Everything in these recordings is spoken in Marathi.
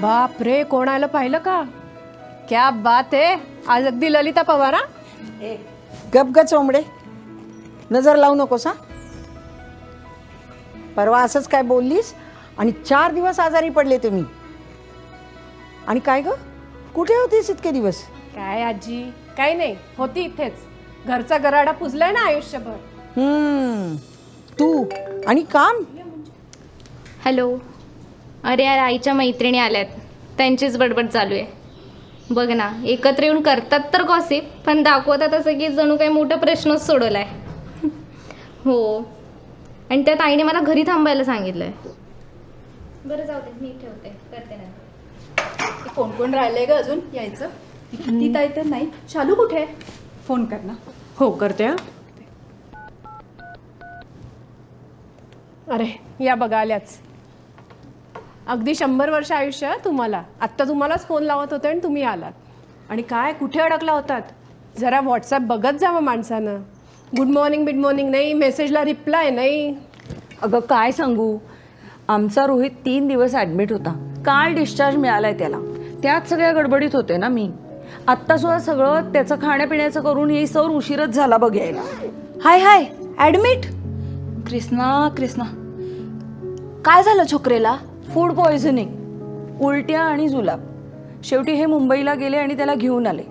बाप रे कोण आलं पाहिलं का? क्या बात आहे. आज अगदी ललिता पवार हा? ए गप ग चोंबडे. नजर लावू नकोस हा? परवा असंच काय बोललीस? आणि चार दिवस आजारी पडले तुम्ही. आणि काय ग? कुठे होतीस इतके दिवस? काय आजी? काय नाही होती इथेच. घरचा गराडा पुजलाय ना आयुष्यभर. हम्म, तू आणि काम? हॅलो. अरे यार आईच्या मैत्रिणी आल्यात. त्यांचीच बडबड चालू आहे. बघ ना एकत्र येऊन करतात तर गॉसिप पण दाखवतात असं की जणू काही मोठा प्रश्नच सोडवला आहे हो. आणि त्यात आईने मला घरी थांबायला सांगितलं आहे बरं जाऊ दे मी ठेवते. करते ना. कोण कोण राहिलंय ग अजून यायचं? ती ताई तर नाही. शालू कुठे आहे? फोन कर ना. हो करते हा. अरे या बघा आल्याच. अगदी शंभर वर्ष आयुष्य आहे तुम्हाला. आत्ता तुम्हालाच फोन लावत होते आणि तुम्ही आलात. आणि काय कुठे अडकला होतात? जरा व्हॉट्सॲप बघत जावं माणसानं. गुड मॉर्निंग बिड मॉर्निंग नाही मेसेजला रिप्लाय नाही. अगं काय सांगू? आमचा रोहित तीन दिवस ॲडमिट होता. काल डिस्चार्ज मिळालाय त्याला. त्यात सगळ्या गडबडीत होते ना मी. आत्ता सुद्धा सगळं त्याचं खाण्यापिण्याचं करून ही सौर उशीरच झाला बघ यायला. Hi hi admit Krishna Krishna. काय झालं छोकरेला? फूड पॉयझनिंग उलट्या आणि जुलाब. शेवटी हे मुंबईला गेले आणि त्याला घेऊन आले.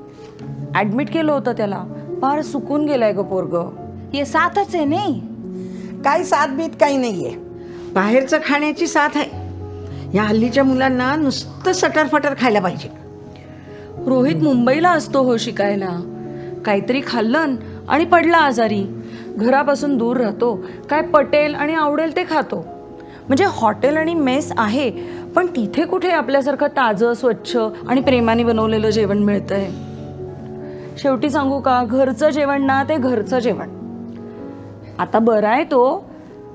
ॲडमिट केलं होतं त्याला. फार सुकून गेलाय ग पोरग. हे साथच आहे नाही काय साथ बीत काही नाहीये. बाहेरचं खाण्याची साथ आहे. या हल्लीच्या मुलांना नुसतं सटरफटर खायला पाहिजे. रोहित मुंबईला असतो हो शिकायला. काहीतरी खाल्लं आणि पडला आजारी. घरापासून दूर राहतो. काय पटेल आणि आवडेल ते खातो. म्हणजे हॉटेल आणि मेस आहे पण तिथे कुठे आपल्यासारखं ताजं स्वच्छ आणि प्रेमाने बनवलेलं जेवण मिळतंय? शेवटी सांगू का घरचं जेवण ना ते घरचं जेवण. आता बरा आहे तो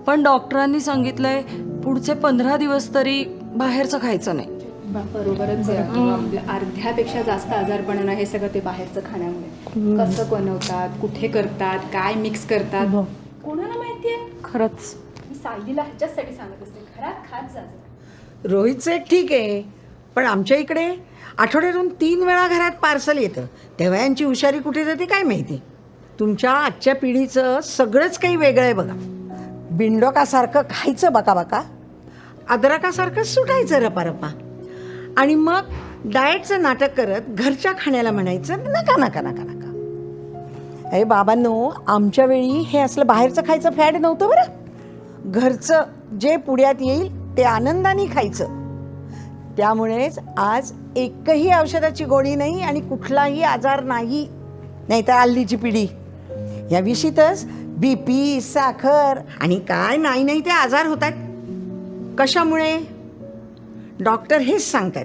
पण डॉक्टरांनी सांगितलंय पुढचे पंधरा दिवस तरी बाहेरचं खायचं नाही. बरोबरच आहे. अर्ध्यापेक्षा जास्त आजारपण आहे हे सगळं ते बाहेरचं खाण्यामुळे. कसं बनवतात कुठे करतात काय मिक्स करतात? कोणाला माहितीये खरंच. मी सायलीला ह्याच्यासाठी सांगत असते घरात खात जा रोहितचं ठीक आहे पण आमच्या इकडे आठवड्यातून तीन वेळा घरात पार्सल येतं. तेव्हा यांची हुशारी कुठे जाते काय माहिती? तुमच्या आजच्या पिढीचं सगळंच काही वेगळं आहे बघा. बिंडोकासारखं खायचं बका बका अद्रकासारखं सुटायचं रपारपा. आणि मग डाएटचं नाटक करत घरच्या खाण्याला म्हणायचं नका नका नका नका. अरे बाबांनो आमच्या वेळी हे असलं बाहेरचं खायचं फॅड नव्हतं बरं. घरचं जे पुढ्यात येईल ते आनंदाने खायचं. त्यामुळेच आज एकही औषधाची गोळी नाही आणि कुठलाही आजार नाही नाहीतर हल्लीची पिढी. याविषयीतच बी पी साखर आणि काय नाही नाही ते आजार होतात. कशामुळे? डॉक्टर हेच सांगतात.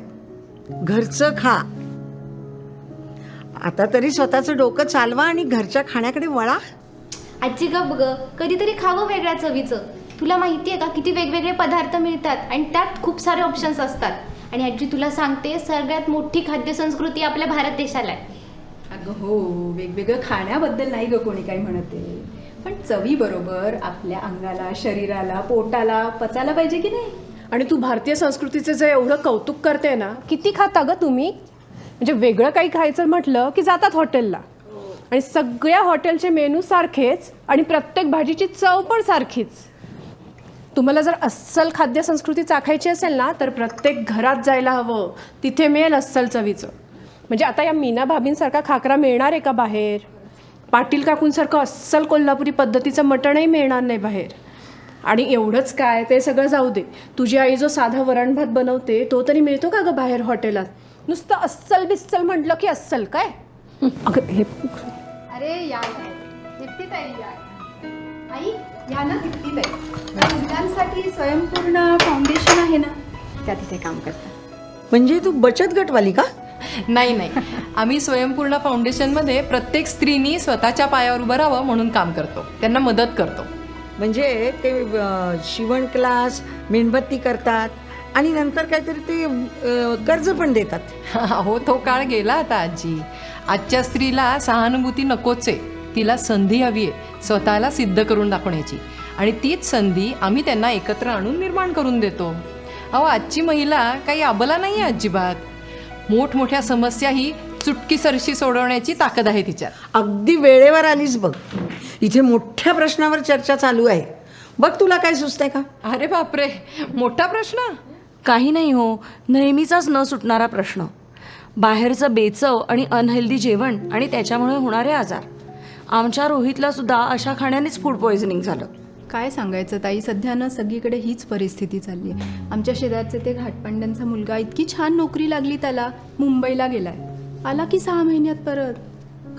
घरचं खा. आता तरी स्वतःचं डोकं चालवा आणि घरच्या खाण्याकडे वळा. आजी गप ग कधीतरी खावं वेगळ्या चवीचं. तुला माहिती आहे का किती वेगवेगळे पदार्थ मिळतात आणि त्यात खूप सारे ऑप्शन्स असतात. आणि आजी तुला सांगते सगळ्यात मोठी खाद्यसंस्कृती आपल्या भारत देशाला आहे. अगं हो वेगवेगळं खाण्याबद्दल नाही ग कोणी काही म्हणत आहे. पण चवी बरोबर आपल्या अंगाला शरीराला पोटाला पचायला पाहिजे की नाही? आणि तू भारतीय संस्कृतीचं जे एवढं कौतुक करते ना किती खाता ग तुम्ही? म्हणजे वेगळं काही खायचं म्हटलं की जातात हॉटेलला. आणि सगळ्या हॉटेलचे मेनू सारखेच आणि प्रत्येक भाजीची चव पण सारखीच. तुम्हाला जर अस्सल खाद्य संस्कृती चाखायची असेल ना तर प्रत्येक घरात जायला हवं. तिथे मिळेल अस्सल चवीचं. म्हणजे आता या मीना भाभींसारखा खाकरा मिळणार आहे का बाहेर? पाटील काकूंसारखं अस्सल कोल्हापुरी पद्धतीचं मटणही मिळणार नाही बाहेर. आणि एवढंच काय ते सगळं जाऊ दे. तुझी आई जो साधा वरण भात बनवते तो तरी मिळतो का ग बाहेर हॉटेलात? नुसतं अस्सल बिस्सल म्हटलं की अस्सल काय? अगं हे अरे या दीप्ती ताई या आई महिलांसाठी स्वयंपूर्ण फाउंडेशन आहे ना त्या तिथे काम करतात. म्हणजे तू बचत गटवाली का? नाही नाही. आम्ही स्वयंपूर्ण फाउंडेशनमध्ये प्रत्येक स्त्रीनी स्वतःच्या पायावर उभं राहावं म्हणून काम करतो. त्यांना मदत करतो. म्हणजे ते अं, शिवण क्लास मेणबत्ती करतात आणि नंतर काहीतरी ते अं, कर्ज पण देतात. हो तो काळ गेला आता आजी. आजच्या स्त्रीला सहानुभूती नकोच आहे. तिला संधी हवी आहे स्वतःला सिद्ध करून दाखवण्याची. आणि तीच संधी आम्ही त्यांना एकत्र आणून निर्माण करून देतो. अहो आजची महिला काही अबला नाही आहे अजिबात. मोठमोठ्या समस्याही चुटकीसरशी सोडवण्याची ताकद आहे तिच्यात. अगदी वेळेवर आलीच बघ. इथे मोठ्या प्रश्नावर चर्चा चालू आहे. बघ तुला काय सुचतंय का? अरे बापरे मोठा प्रश्न? काही नाही हो नेहमीचाच न सुटणारा प्रश्न. बाहेरचं बेचव आणि अनहेल्दी जेवण आणि त्याच्यामुळे होणारे आजार. आमच्या रोहितला सुद्धा अशा खाण्यानेच फूड पॉयझनिंग झालं. काय सांगायचं ताई? सध्या ना सगळीकडे हीच परिस्थिती चालली आहे. आमच्या शेजारचे ते घाटपांड्यांचा मुलगा इतकी छान नोकरी लागली त्याला. मुंबईला गेलाय. आला की सहा महिन्यात परत.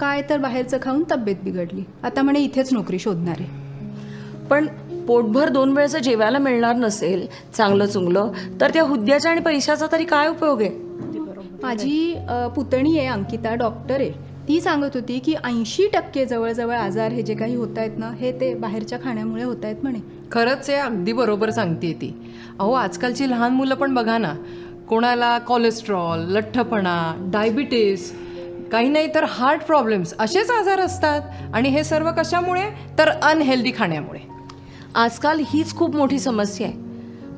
काय तर बाहेरचं खाऊन तब्येत बिघडली. आता म्हणे इथेच नोकरी शोधणार आहे. पण पोटभर दोन वेळचं जेवायला मिळणार नसेल चांगलं चुंगलं तर त्या हुद्द्याच्या आणि पैशाचा तरी काय उपयोग आहे? माझी पुतणी आहे अंकिता डॉक्टर आहे. ती सांगत होती की ऐंशी टक्के जवळजवळ आजार हे जे काही होत आहेत ना हे ते बाहेरच्या खाण्यामुळे होत आहेत म्हणे. खरंच आहे अगदी बरोबर सांगते ती. अहो आजकालची लहान मुलं पण बघा ना कोणाला कोलेस्ट्रॉल लठ्ठपणा डायबिटीस काही नाही तर हार्ट प्रॉब्लेम्स असेच आजार असतात. आणि हे सर्व कशामुळे? तर अनहेल्दी खाण्यामुळे. आजकाल हीच खूप मोठी समस्या आहे.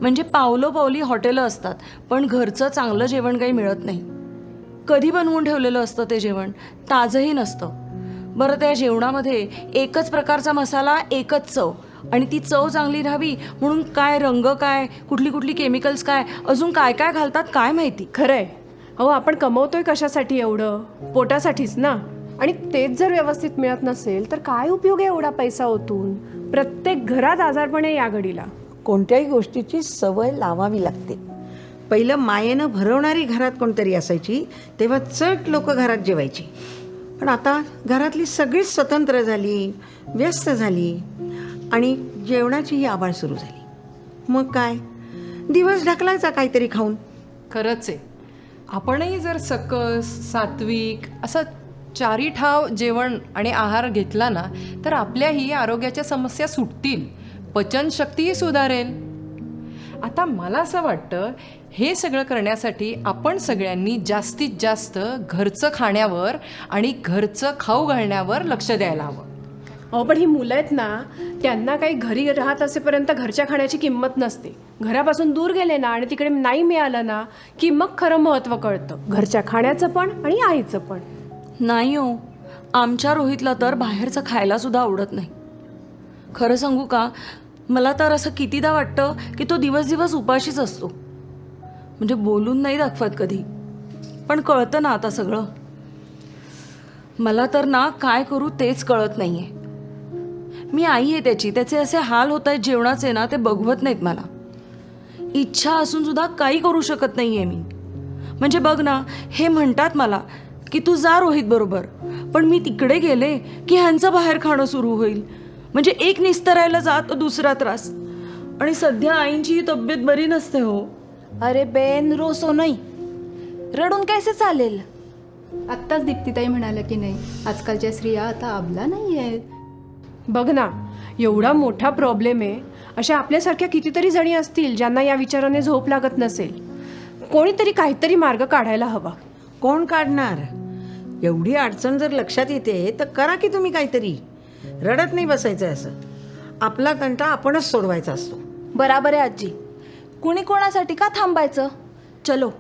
म्हणजे पावलोपावली हॉटेलं असतात पण घरचं चांगलं जेवण काही मिळत नाही. कधी बनवून ठेवलेलं असतं ते जेवण? ताजंही नसतं. बरं त्या जेवणामध्ये एकच प्रकारचा मसाला एकच चव. आणि ती चव चांगली राहावी म्हणून काय रंग काय कुठली कुठली केमिकल्स काय अजून काय काय घालतात काय माहिती? खरंय. अहो आपण कमवतोय कशासाठी एवढं? पोटासाठीच ना? आणि तेच जर व्यवस्थित मिळत नसेल तर काय उपयोग आहे एवढा पैसा ओतून? प्रत्येक घरात आजारपणे या घडीला. कोणत्याही गोष्टीची सवय लावावी लागते. पहिलं मायेनं भरवणारी घरात कोणतरी असायची तेव्हा चट लोक घरात जेवायची. पण आता घरातली सगळीच स्वतंत्र झाली व्यस्त झाली आणि जेवणाची ही आबाळ सुरू झाली. मग काय? दिवस ढकलायचा काहीतरी खाऊन. खरंच आहे. आपणही जर सकस सात्विक असं चारी ठाव जेवण आणि आहार घेतला ना तर आपल्याही आरोग्याच्या समस्या सुटतील. पचनशक्तीही सुधारेल. आता मला असं वाटतं हे सगळं करण्यासाठी आपण सगळ्यांनी जास्तीत जास्त घरचं खाण्यावर आणि घरचं खाऊ घालण्यावर लक्ष द्यायला हवं. अहो पण ही मुलं आहेत ना त्यांना काही घरी राहत असेपर्यंत घरच्या खाण्याची किंमत नसते. घरापासून दूर गेले ना आणि तिकडे नाही मिळालं ना की मग खरं महत्त्व कळतं. घरच्या खाण्याचं पण आणि आईचं पण. नाही हो आमच्या रोहितला तर बाहेरचं खायला सुद्धा आवडत नाही. खरं सांगू का मला तर असं कितीदा वाटतं की तो दिवस दिवस उपाशीच असतो. म्हणजे बोलून नाही दाखवत कधी. पण कळतं ना आता सगळं. मला तर ना काय करू तेच कळत नाही आहे मी आई आहे त्याची त्याचे असे हाल होत आहेत जेवणाचे ना ते बघवत नाहीत मला. इच्छा असून सुद्धा काही करू शकत नाही आहे मी. म्हणजे बघ ना हे म्हणतात मला की तू जा रोहित बरोबर पण मी तिकडे गेले की ह्यांचं बाहेर खाणं सुरू होईल. म्हणजे एक निस्तरायला जात दुसरा त्रास. आणि सध्या आईंची ही तब्येत बरी नसते हो. अरे बेन रोसो नाही. रडून कैसे चालेल? आत्ताच दीप्तीताई म्हणाल्या की नाही आजकालच्या स्त्रिया आता अबला नाही आहेत बघ ना एवढा मोठा प्रॉब्लेम आहे अशा आपल्यासारख्या कितीतरी जणी असतील ज्यांना या विचाराने झोप लागत नसेल. कोणीतरी काहीतरी मार्ग काढायला हवा. कोण काढणार? एवढी अडचण जर लक्षात येते तर करा की तुम्ही काहीतरी. रडत नाही बसायचं असं. आपला तंटा आपणच सोडवायचा असतो. बराबर आहे आजी. कुणी कोणासाठी का थांबायचं? चलो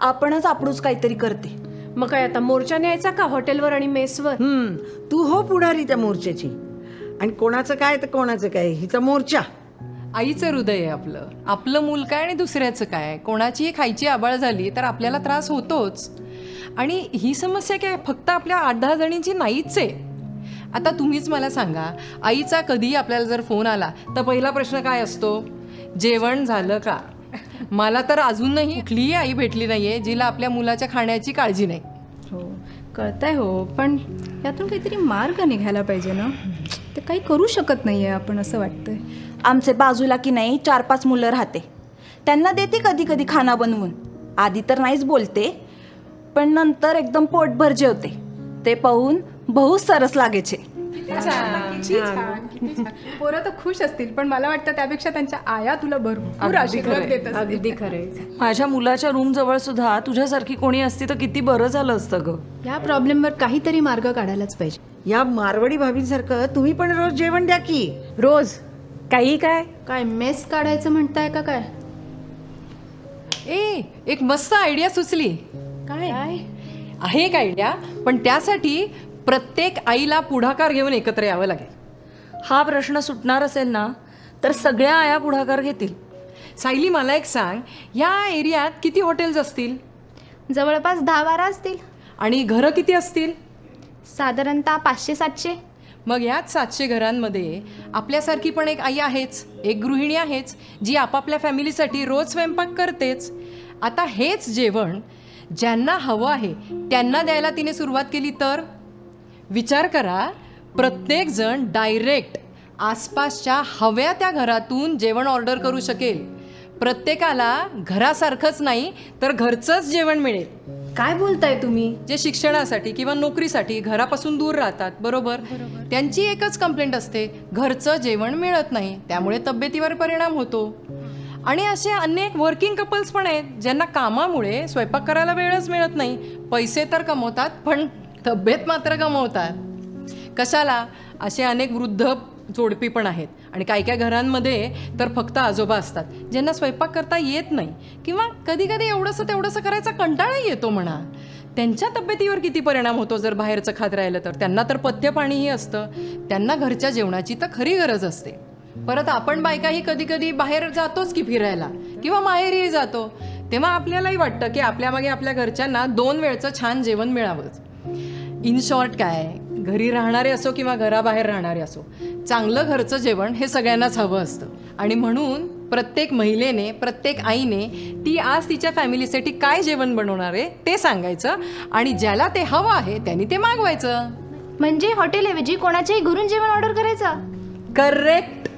आपणच आपणूच काहीतरी करते. मग काय आता मोर्चा न्यायचा का हॉटेलवर आणि मेसवर? हम्म, तू हो पुढारी त्या मोर्चाची. आणि कोणाचं काय तर कोणाचं काय हिचा मोर्चा. आईचं हृदय आहे आपलं. आपलं मूल काय आणि दुसऱ्याचं काय? कोणाचीही खायची आबाळ झाली तर आपल्याला त्रास होतोच. आणि ही समस्या काय फक्त आपल्या आठ दहा जणींची नाहीच आहे. आता तुम्हीच मला सांगा आईचा कधीही आपल्याला जर फोन आला तर पहिला प्रश्न काय असतो? जेवण झालं का? मला तर अजूनही कुठलीही आई भेटली नाहीये जिला आपल्या मुलाच्या खाण्याची काळजी नाही. हो कळतंय हो पण यातून काहीतरी मार्ग निघायला पाहिजे ना? ते काही करू शकत नाही आहे आपण असं वाटतंय. आमचे बाजूला की नाही चार पाच मुलं राहते. त्यांना देते कधी कधी खाना बनवून. आधी तर नाहीच बोलते पण नंतर एकदम पोटभर जेवते. ते पाहून बहुत सरस लागायचे पोरं तर खुश असतील पण मला वाटतं त्यापेक्षा त्यांच्या आया तुला भरपूर आशीर्वाद देत असतील. अगदी खरे माझ्या मुलाच्या रूम जवळ सुद्धा तुझ्यासारखी कोणी असती तर किती बरं झालं असतं ग. या प्रॉब्लेमवर काहीतरी मार्ग काढायलाच पाहिजे. या मारवाडी भाभींसारखं तुम्ही पण रोज जेवण द्या की. रोज. काही काय? काय मेस काढायचं म्हणताय का काय? ए एक मस्त आयडिया सुचली. काय? आहे एक आयडिया पण त्यासाठी प्रत्येक आईला पुढाकार घेऊन एकत्र यावं लागेल. हा प्रश्न सुटणार असेल ना तर सगळ्या आया पुढाकार घेतील. सायली मला एक सांग या एरियात किती हॉटेल्स असतील? जवळपास दहा बारा असतील. आणि घरं किती असतील? साधारणतः पाचशे सातशे मग याच सातशे घरांमध्ये आपल्यासारखी पण एक आई आहेच एक गृहिणी आहेच जी आपापल्या फॅमिलीसाठी रोज स्वयंपाक करतेच. आता हेच जेवण ज्यांना हवं आहे त्यांना द्यायला तिने सुरुवात केली तर? विचार करा प्रत्येकजण डायरेक्ट आसपासच्या हव्या त्या घरातून जेवण ऑर्डर करू शकेल. प्रत्येकाला घरासारखंच नाही तर घरचंच जेवण मिळेल. काय बोलताय तुम्ही? जे शिक्षणासाठी किंवा नोकरीसाठी घरापासून दूर राहतात बरोबर? त्यांची एकच कंप्लेंट असते घरचं जेवण मिळत नाही त्यामुळे तब्येतीवर परिणाम होतो. आणि असे अनेक वर्किंग कपल्स पण आहेत ज्यांना कामामुळे स्वयंपाक करायला वेळच मिळत नाही. पैसे तर कमवतात पण तब्येत मात्र कमवतात कशाला? असे अनेक वृद्ध जोडपी पण आहेत. आणि काही काही घरांमध्ये तर फक्त आजोबा असतात ज्यांना स्वयंपाक करता येत नाही किंवा कधी कधी एवढंसं तेवढंसं करायचा कंटाळा येतो म्हणा. त्यांच्या तब्येतीवर किती परिणाम होतो जर बाहेरचं खात राहिलं तर? त्यांना तर पथ्य पाणीही असतं. त्यांना घरच्या जेवणाची तर खरी गरज असते. परत आपण बायकाही कधी कधी बाहेर जातोच की फिरायला किंवा माहेरही जातो. तेव्हा आपल्यालाही वाटतं की आपल्या मागे आपल्या घरच्यांना दोन वेळचं छान जेवण मिळावंच. इन शॉर्ट काय? घरी राहणारे असो किंवा घराबाहेर राहणारे असो चांगलं घरचं जेवण हे सगळ्यांनाच हवं असतं. आणि म्हणून प्रत्येक महिलेने प्रत्येक आईने ती आज तिच्या फॅमिलीसाठी काय जेवण बनवणार आहे ते सांगायचं आणि ज्याला ते हवं आहे त्यांनी ते मागवायचं. म्हणजे हॉटेलऐवजी कोणाच्याही घरून जेवण ऑर्डर करायचं? करेक्ट.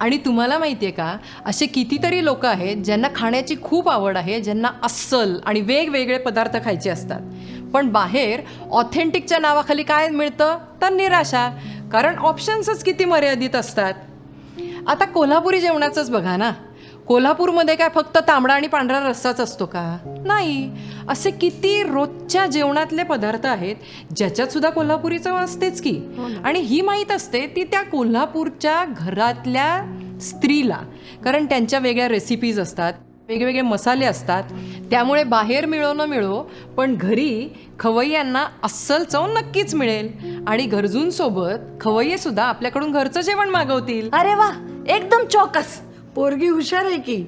आणि तुम्हाला माहिती आहे का असे कितीतरी लोक आहेत ज्यांना खाण्याची खूप आवड आहे ज्यांना अस्सल आणि वेगवेगळे पदार्थ खायचे असतात. पण बाहेर ऑथेंटिकच्या नावाखाली काय मिळतं? तर निराशा. कारण ऑप्शन्सच किती मर्यादित असतात? आता कोल्हापुरी जेवणाचंच बघा ना. कोल्हापूरमध्ये काय फक्त तांबडा आणि पांढरा रस्साच असतो का? नाही. असे किती रोजच्या जेवणातले पदार्थ आहेत ज्याच्यात सुद्धा कोल्हापुरी चव असतेच की. आणि ही माहीत असते ती त्या कोल्हापूरच्या घरातल्या स्त्रीला. कारण त्यांच्या वेगळ्या रेसिपीज असतात. वेगवेगळे मसाले असतात त्यामुळे बाहेर मिळो न मिळो पण घरी खवय्यांना अस्सल चव नक्कीच मिळेल. आणि गरजूंसोबत खवय्ये सुद्धा आपल्याकडून घरचं जेवण मागवतील. अरे वा एकदम चौकस. पोरगी हुशार आहे की.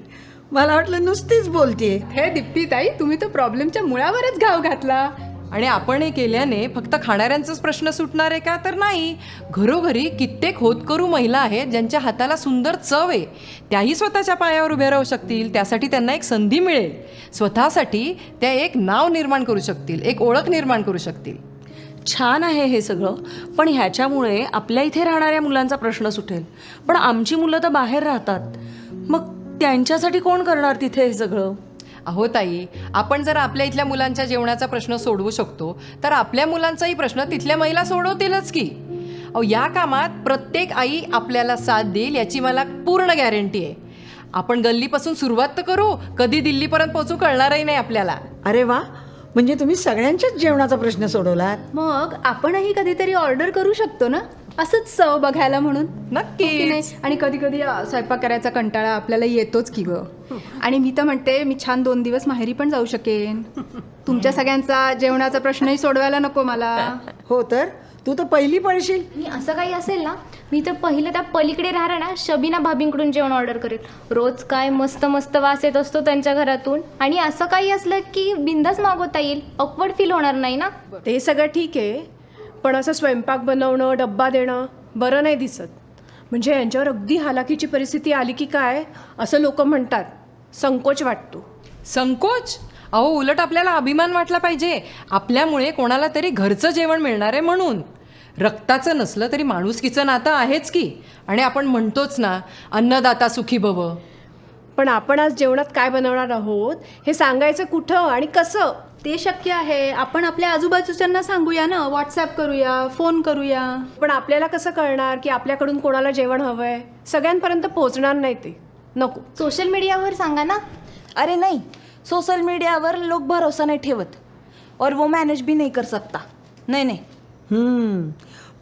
मला वाटलं नुसतीच बोलतीये. हे दीप्तीताई तुम्ही तर प्रॉब्लेमच्या मुळावरच घाव घातला. आणि आपण हे केल्याने फक्त खाणाऱ्यांचाच प्रश्न सुटणार आहे का? तर नाही. घरोघरी कित्येक होतकरू महिला आहेत ज्यांच्या हाताला सुंदर चव आहे. त्याही स्वतःच्या पायावर उभ्या राहू शकतील. त्यासाठी त्यांना एक संधी मिळेल. स्वतःसाठी त्या एक नाव निर्माण करू शकतील. एक ओळख निर्माण करू शकतील. छान आहे हे सगळं. पण ह्याच्यामुळे आपल्या इथे राहणाऱ्या मुलांचा प्रश्न सुटेल. पण आमची मुलं तर बाहेर राहतात. मग त्यांच्यासाठी कोण करणार तिथे हे सगळं? अहो ताई आपण जर आपल्या इथल्या मुलांच्या जेवणाचा प्रश्न सोडवू शकतो तर आपल्या मुलांचाही प्रश्न तिथल्या महिला सोडवतीलच की. अहो या कामात प्रत्येक आई आपल्याला साथ देईल याची मला पूर्ण गॅरंटी आहे. आपण गल्लीपासून सुरुवात तर करू कधी दिल्लीपर्यंत पोहोचू कळणारही नाही आपल्याला. अरे वा म्हणजे तुम्ही सगळ्यांच्याच जेवणाचा प्रश्न सोडवलात? मग आपणही कधीतरी ऑर्डर करू शकतो ना? असंच चव बघायला म्हणून? नक्की नाही? आणि कधी कधी स्वयंपाक करायचा कंटाळा आपल्याला येतोच की ग. आणि मी तर म्हणते मी छान दोन दिवस माहेरी पण जाऊ शकेन. तुमच्या सगळ्यांचा जेवणाचा प्रश्नही सोडवायला नको मला. हो तर? तू तर पहिली पडशील मी असं काही असेल ना मी तर पहिलं त्या पलीकडे राहणार ना शबीना भाभींकडून जेवण ऑर्डर करेल. रोज काय मस्त मस्त वास येत असतो त्यांच्या घरातून. आणि असं काही असलं की बिंदास मागवता येईल. ऑकवर्ड फील होणार नाही ना. ते सगळं ठीक आहे. पण असं स्वयंपाक बनवणं डब्बा देणं बरं नाही दिसत. म्हणजे यांच्यावर अगदी हालाकीची परिस्थिती आली की काय असं लोक म्हणतात. संकोच वाटतो. संकोच? अहो उलट आपल्याला अभिमान वाटला पाहिजे. आपल्यामुळे कोणाला तरी घरचं जेवण मिळणार आहे म्हणून. रक्ताचं नसलं तरी माणुसकीचं नातं आहेच की. आणि आपण म्हणतोच ना अन्नदाता सुखी भव. पण आपण आज जेवणात काय बनवणार आहोत हे सांगायचं कुठं आणि कसं? ते शक्य आहे. आपण आपल्या आजूबाजूच्यांना सांगूया ना? व्हॉट्सॲप करूया फोन करूया. पण आपल्याला कसं कळणार की आपल्याकडून कोणाला जेवण हवं आहे सगळ्यांपर्यंत पोहोचणार नाही ते. नको. सोशल मीडियावर सांगा ना. अरे नहीं. सोशल मीडिया पर लोग भरोसा नहीं ठेवत. और वो मैनेज भी नहीं कर सकता. नहीं नहीं. हम्म.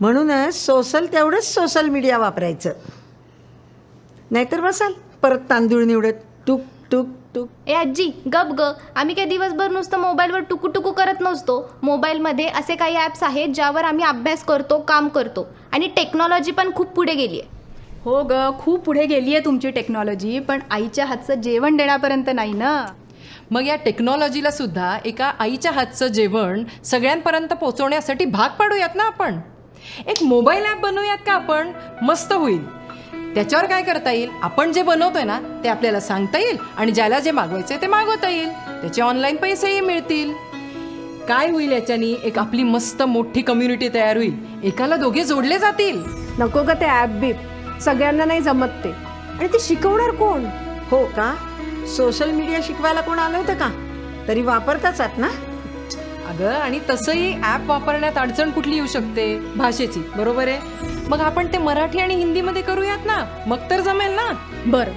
म्हणूनच सोशल तेवढंच सोशल मीडिया वापरायचं. नाहीतर बसाल परत तांदूळ निवडत. तूप टुक टुक. ए आजी गप ग. आम्ही काही दिवसभर नुसतं मोबाईलवर टुकू टुकू करत नसतो. मोबाईलमध्ये असे काही ॲप्स आहेत ज्यावर आम्ही अभ्यास करतो काम करतो. आणि टेक्नॉलॉजी पण खूप पुढे गेली आहे हो ग खूप पुढे गेली आहे तुमची टेक्नॉलॉजी पण आईच्या हातचं जेवण देण्यापर्यंत नाही ना? मग या टेक्नॉलॉजीला सुद्धा एका आईच्या हातचं जेवण सगळ्यांपर्यंत पोहोचवण्यासाठी भाग पाडूयात ना आपण? एक मोबाईल ॲप बनवूयात का आपण? मस्त होईल. त्याच्यावर काय करता येईल? आपण जे बनवतोय ना ते आपल्याला सांगता येईल आणि ज्याला जे मागवायचं ते मागवता येईल. त्याचे ऑनलाईन पैसेही मिळतील. काय होईल याच्यानी? एक आपली मस्त मोठी कम्युनिटी तयार होईल. एकाला दोघे जोडले जातील. नको का ते ॲप बीप सगळ्यांना नाही जमत ते. आणि ते शिकवणार कोण? हो का? सोशल मीडिया शिकवायला कोण आलं होतं का? तरी वापरताच आहात ना? अगं आणि तसंही ॲप वापरण्यात अडचण कुठली येऊ शकते? भाषेची बरोबर आहे? मग आपण ते मराठी आणि हिंदीमध्ये करूयात ना? मग तर जमेल ना? बरं.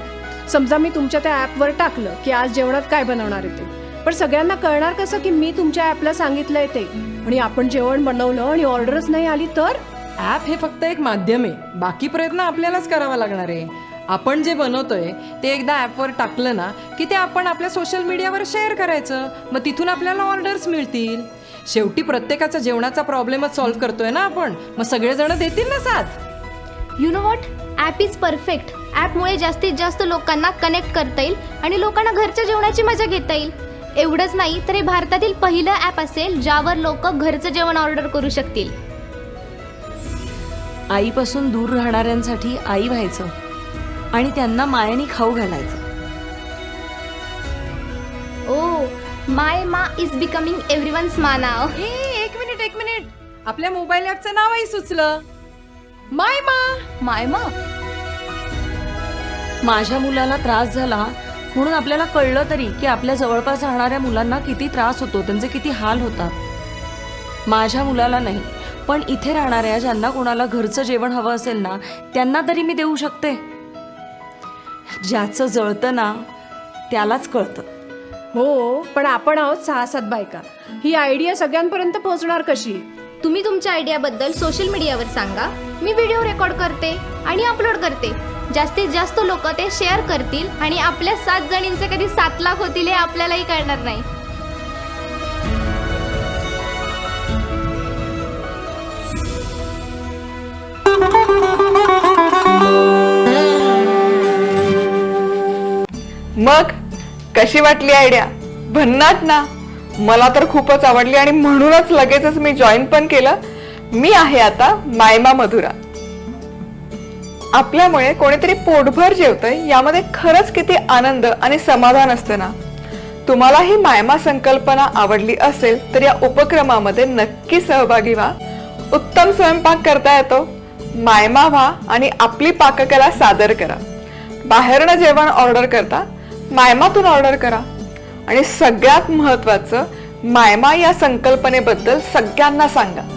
समजा मी तुमच्या त्या ॲपवर टाकलं की आज जेवणात काय बनवणार आहे ते? पण सगळ्यांना कळणार कसं की मी तुमच्या ॲपला सांगितलंय ते? आणि आपण जेवण बनवलं आणि ऑर्डरच नाही आली तर? ॲप हे फक्त एक माध्यम आहे. बाकी प्रयत्न आपल्यालाच करावा लागणार आहे. आपण जे बनवतोय ते एकदा ॲपवर टाकलं ना की ते आपण आपल्या सोशल मीडियावर शेअर करायचं. मग तिथून आपल्याला ऑर्डर्स मिळतील. शेवटी प्रत्येकाचा जेवणाचा प्रॉब्लेमच सॉल्व्ह करतोय ना आपण. मग सगळेजण देतील ना साथ? You know what app is perfect ॲपमुळे जास्तीत जास्त लोकांना कनेक्ट करता येईल आणि लोकांना घरच्या जेवणाची मजा घेता येईल. एवढंच नाही तर हे भारतातील पहिलं ॲप असेल ज्यावर लोक घरचं जेवण ऑर्डर करू शकतील. आईपासून दूर राहणाऱ्यांसाठी आई व्हायचं. आणि त्यांना मायाने खाऊ घालायचं. ओ माय मा इज बिकमिंग एव्हरी वन्स मा नाव. ए एक मिनिट एक मिनिट. आपल्या मोबाईल ॲपचं नावही सुचलं. माय मा. मायमा माझ्या मुलाला त्रास झाला म्हणून आपल्याला कळलं तरी की आपल्या जवळपास राहणाऱ्या मुलांना किती त्रास होतो त्यांचे किती हाल होतात. माझ्या मुलाला नाही पण इथे राहणाऱ्या ज्यांना कोणाला घरचं जेवण हवं असेल ना त्यांना तरी मी देऊ शकते. ज्याचं जळतं ना त्यालाच कळतं. हो पण आपण आहोत सहा सात बायका. ही आयडिया सगळ्यांपर्यंत पोहोचणार कशी? तुम्ही तुमच्या आयडियाबद्दल सोशल मीडियावर सांगा. मी व्हिडिओ रेकॉर्ड करते आणि अपलोड करते. जास्तीत जास्त लोक ते शेअर करतील आणि आपल्या सात जणींचे कधी सात लाख होतील हे आपल्यालाही कळणार नाही. मग कशी वाटली आयडिया भन्नाट ना. मला तर खूपच आवडली आणि म्हणूनच लगेचच मी जॉईन पण केलं. मी आहे आता मायमा मधुरा. आपल्यामुळे कोणीतरी पोटभर जेवतंय यामध्ये खरंच किती आनंद आणि समाधान असतं ना. तुम्हाला ही मायमा संकल्पना आवडली असेल तर या उपक्रमामध्ये नक्की सहभागी व्हा. उत्तम स्वयंपाक करता येतो. मायमा व्हा आणि आपली पाककला सादर करा. बाहेरनं जेवण ऑर्डर करता मायमातून ऑर्डर करा. आणि सगळ्यात महत्वाचं मायमा या संकल्पनेबद्दल सगळ्यांना सांगा.